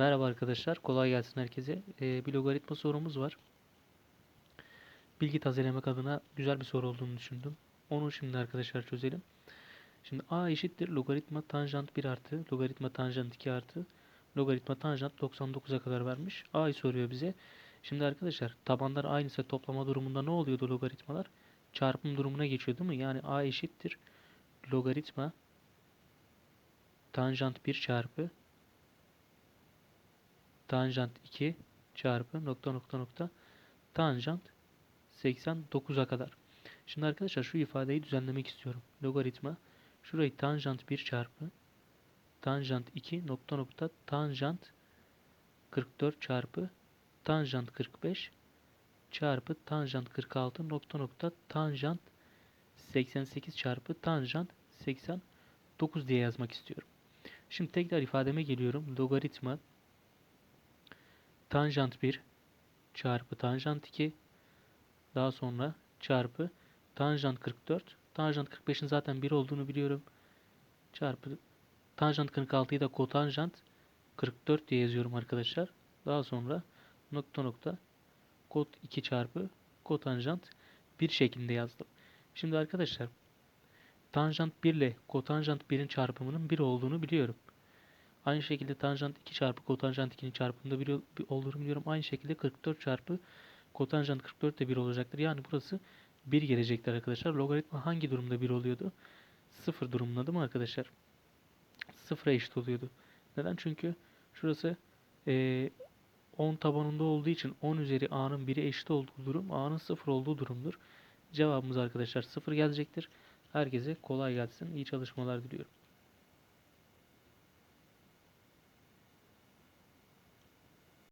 Merhaba arkadaşlar, kolay gelsin herkese. Ee, bir logaritma sorumuz var. Bilgi tazelemek adına güzel bir soru olduğunu düşündüm. Onu şimdi arkadaşlar çözelim. Şimdi a eşittir logaritma tanjant 1 artı logaritma tanjant 2 artı logaritma tanjant 99'a kadar vermiş. a'yı soruyor bize. Şimdi arkadaşlar tabanlar aynıysa toplama durumunda ne oluyordu logaritmalar? Çarpım durumuna geçiyor değil mi? Yani a eşittir logaritma tanjant 1 çarpı tanjant 2 çarpı nokta nokta nokta tanjant 89'a kadar. Şimdi arkadaşlar şu ifadeyi düzenlemek istiyorum. Logaritma şurayı tanjant 1 çarpı tanjant 2 nokta nokta tanjant 44 çarpı tanjant 45 çarpı tanjant 46 nokta nokta tanjant 88 çarpı tanjant 89 diye yazmak istiyorum. Şimdi tekrar ifademe geliyorum. Logaritma tanjant 1 çarpı tanjant 2 daha sonra çarpı tanjant 44 tanjant 45'in zaten 1 olduğunu biliyorum. Çarpı tanjant 46'yı da kotanjant 44 diye yazıyorum arkadaşlar. Daha sonra nokta nokta kot 2 çarpı kotanjant 1 şeklinde yazdım. Şimdi arkadaşlar tanjant 1 ile kotanjant 1'in çarpımının 1 olduğunu biliyorum Aynı şekilde tanjant 2 çarpı kotanjant 2'nin çarpımında 1 olduğunu biliyorum. Aynı şekilde 44 çarpı kotanjant 44 de 1 olacaktır. Yani burası 1 gelecektir arkadaşlar. Logaritma hangi durumda 1 oluyordu? 0 durumunda değil mi arkadaşlar? 0'a eşit oluyordu. Neden? Çünkü şurası e, 10 tabanında olduğu için 10 üzeri a'nın 1'e eşit olduğu durum a'nın 0 olduğu durumdur. Cevabımız arkadaşlar 0 gelecektir. Herkese kolay gelsin. İyi çalışmalar diliyorum.